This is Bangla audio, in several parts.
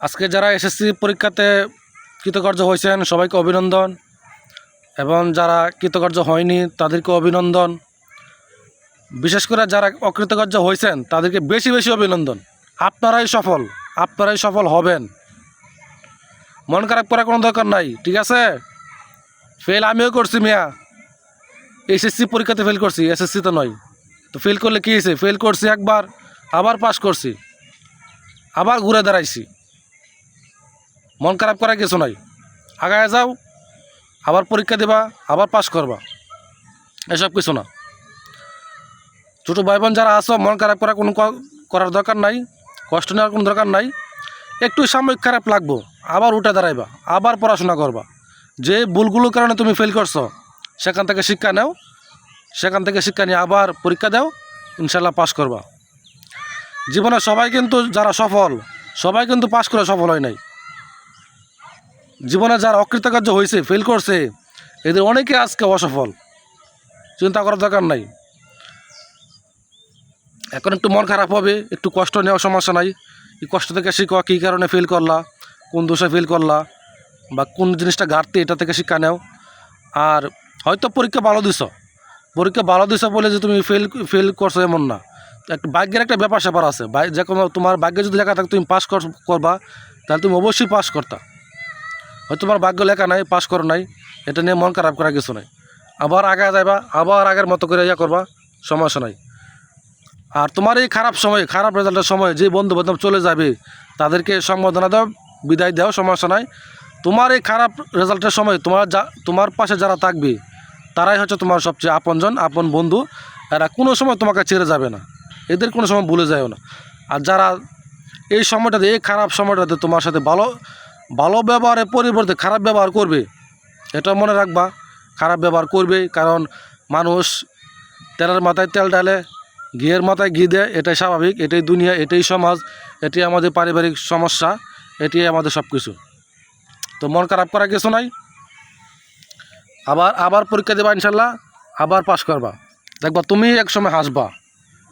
আজকে যারা এসএসসি পরীক্ষাতে কৃতকার্য হয়েছেন, সবাইকে অভিনন্দন। এবং যারা কৃতকার্য হয়নি, তাদেরকে অভিনন্দন। বিশেষ করে যারা অকৃতকার্য হয়েছেন, তাদেরকে বেশি বেশি অভিনন্দন। আপনারাই সফল আপনারাই সফল হবেন। মন খারাপ করার কোনো দরকার নাই, ঠিক আছে? ফেল আমিও করছি মিয়া। এসএসসি পরীক্ষাতে ফেল করছি, এসএসসি তো নয়। তো ফেল করলে কী হয়েছে? ফেল করছি একবার, আবার পাস করছি। আবার ঘুরে দাঁড়াইছি। মন খারাপ করার কিছু নাই। আগায় যাও, আবার পরীক্ষা দেবা, আবার পাস করবা। এসব কিছু না। ছোটো ভাই বোন যারা আসো মন খারাপ করার কোনো করার দরকার নাই, কষ্ট নেওয়ার কোনো দরকার নাই। একটু সাময়িক খারাপ লাগবো, আবার উঠে দাঁড়াইবা, আবার পড়াশোনা করবা। যে ভুলগুলোর কারণে তুমি ফেল করছ, সেখান থেকে শিক্ষা নাও, সেখান থেকে শিক্ষা নিয়ে আবার পরীক্ষা দাও ইনশাল্লাহ পাস করবা। জীবনে সবাই কিন্তু যারা সফল, সবাই কিন্তু পাস করে সফল হয় নাই। জীবনে যারা অকৃতকার্য হয়েছে ফেল করছে, এদের অনেকে আজকে অসফল। চিন্তা করার দরকার নাই। এখন একটু মন খারাপ হবে, একটু কষ্ট নেওয়ার সমস্যা নাই। এই কষ্ট থেকে শিখো কী কারণে ফেল করলা, কোন দোষে ফেল করলা, বা কোন জিনিসটা ঘাটতি এটা থেকে শিক্ষা নেও। আর হয়তো পরীক্ষা ভালো দিছ। পরীক্ষা ভালো দিছ বলে যে তুমি ফেল ফেল করছ এমন না। একটা ভাগ্যের একটা ব্যাপার স্যাপার আছে যে কোনো তোমার ভাগ্যে যদি লেখা থাকে তুমি পাস করবা, তাহলে তুমি অবশ্যই পাস করতা। হয়তো তোমার ভাগ্য লেখা নাই পাস করো নাই, এটা নিয়ে মন খারাপ করার কিছু নাই। আবার আগে যাইবা, আবার আগের মতো করে ইয়া করবা, সমস্যা নাই। আর তোমার এই খারাপ সময়, খারাপ রেজাল্টের সময় যে বন্ধু বান্ধব চলে যাবে, তাদেরকে সম্বোধনা দাও, বিদায় দেওয়া সমস্যা নাই। তোমার এই খারাপ রেজাল্টের সময় তোমার যা, তোমার পাশে যারা থাকবে, তারাই হচ্ছে তোমার সবচেয়ে আপনজন, আপন বন্ধু। এরা কোনো সময় তোমাকে ছেড়ে যাবে না। এদের কোনো সময় ভুলে যায়ও না। আর যারা এই সময়টাতে, এই খারাপ সময়টাতে তোমার সাথে ভালো ভালো ব্যবহারের পরিবর্তে খারাপ ব্যবহার করবে। এটা মনে রাখবা, খারাপ ব্যবহার করবে, কারণ মানুষ তেলের মাথায় তেল ডালে ঘিয়ের মাথায় ঘি দেয়, এটাই স্বাভাবিক, এটাই দুনিয়া, এটাই সমাজ, এটি আমাদের পারিবারিক সমস্যা, এটি আমাদের সব কিছু তো মন খারাপ করার কিছু নাই। আবার আবার পরীক্ষা দেবা ইনশাল্লাহ আবার পাশ করবা। দেখবা তুমি এক সময় হাসবা,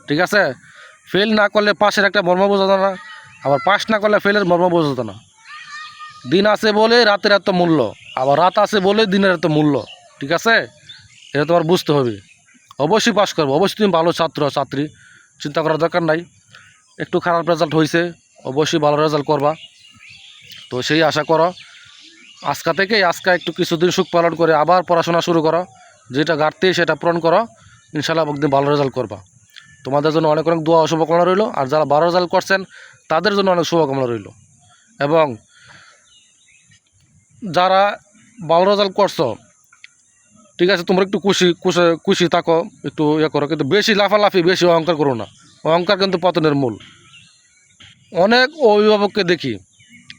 ঠিক আছে? ফেল না করলে পাশের একটা মর্ম বোঝাতো না, আবার পাস না করলে ফেলের মর্ম বোঝাতো না। দিন আছে বলে রাতের এত মূল্য, আবার রাত আছে বলে দিনের এত মূল্য, ঠিক আছে? এটা তোমার বুঝতে হবে। অবশ্যই পাস করব, অবশ্যই তুমি ভালো ছাত্র, ছাত্রী, চিন্তা করার দরকার নাই। একটু খারাপ রেজাল্ট হয়েছে অবশ্যই ভালো রেজাল্ট করবা। তো সেই আশা করো, আজকা থেকেই আজকা একটু কিছুদিন সুখ পালন করে আবার পড়াশোনা শুরু করো, যেটা ঘাটতি সেটা পূরণ করো, ইনশাল্লাহ একদিন ভালো রেজাল্ট করবা। তোমাদের জন্য অনেক অনেক দোয়া শুভকামনা রইল, আর যারা ভালো রেজাল্ট করছেন, তাদের জন্য অনেক শুভকামনা রইল। এবং যারা ভালো রেজাল্ট করছ, ঠিক আছে, তোমরা একটু খুশি খুশি খুশি থাকো, একটু ইয়ে করো, কিন্তু বেশি লাফালাফি, বেশি অহংকার করো না। অহংকার কিন্তু পতনের মূল। অনেক অভিভাবককে দেখি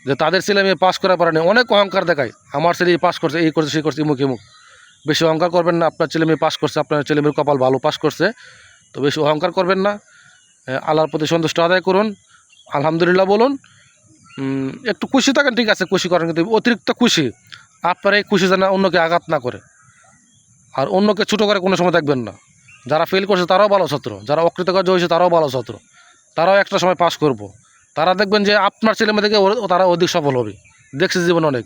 যে তাদের ছেলে মেয়ে পাস করা পারেনি অনেক অহংকার দেখায়। আমার ছেলে এই পাশ করছে, এই করছে, সেই করছে মুখে মুখ বেশি অহংকার করবেন না, আপনার ছেলে মেয়ে পাশ করছে, আপনার ছেলে মেয়ের কপাল ভালো পাশ করছে, তো বেশি অহংকার করবেন না। আল্লাহর প্রতি সন্তুষ্ট আদায় করুন, আলহামদুলিল্লাহ বলুন একটু খুশি থাকেন, ঠিক আছে, খুশি করেন, কিন্তু অতিরিক্ত খুশি। আপনার এই খুশি যেন অন্যকে আঘাত না করে। আর অন্যকে ছোটো করে কোনো সময় দেখবেন না। যারা ফেল করছে তারাও ভালো ছাত্র, যারা অকৃতকার্য হয়েছে তারাও ভালো ছাত্র। তারাও একটা সময় পাস করব। তারা দেখবেন যে আপনার ছেলে মেয়ে থেকে তারা অধিক সফল হবে। দেখছি জীবনে অনেক।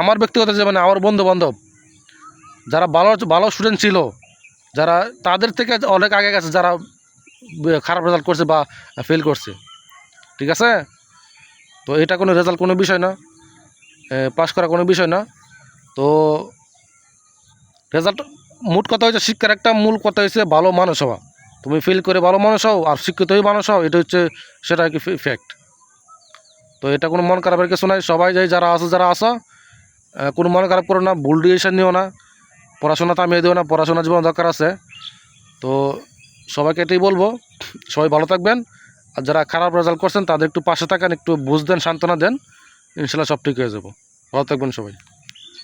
আমার ব্যক্তিগত জীবনে আমার বন্ধু বান্ধব যারা ভালো ভালো স্টুডেন্ট ছিল, যারা তাদের থেকে অনেক আগে গেছে, যারা খারাপ রেজাল্ট করছে বা ফেল করছে। ঠিক আছে? তো এটা কোনো রেজাল্ট কোনো বিষয় না। পাস করা কোনো বিষয় না। তো রেজাল্ট মোট কথা হচ্ছে, শিক্ষার একটা মূল কথা হচ্ছে ভালো মানুষ হওয়া। তুমি ফিল করে ভালো মানুষ হও আর শিক্ষিত হয়ে মানুষ হও, এটা হচ্ছে, সেটা কি ফ্যাক্ট তো এটা কোনো মন খারাপের কিছু নাই, সবাই যাই যারা আসো যারা আসো কোনো মন খারাপ করো না, ভুল ডিসিশন নিও না। পড়াশোনা থামিয়ে দিও না পড়াশোনা জীবন দরকার আছে। তো সবাইকে এটাই বলব, সবাই ভালো থাকবেন। আর যারা খারাপ রেজাল্ট করছেন, তাদের একটু পাশে থাকেন, একটু বুঝ দেন, সান্ত্বনা দেন, ইনশাল্লাহ সব ঠিক হয়ে যাব। ভালো থাকবেন সবাই।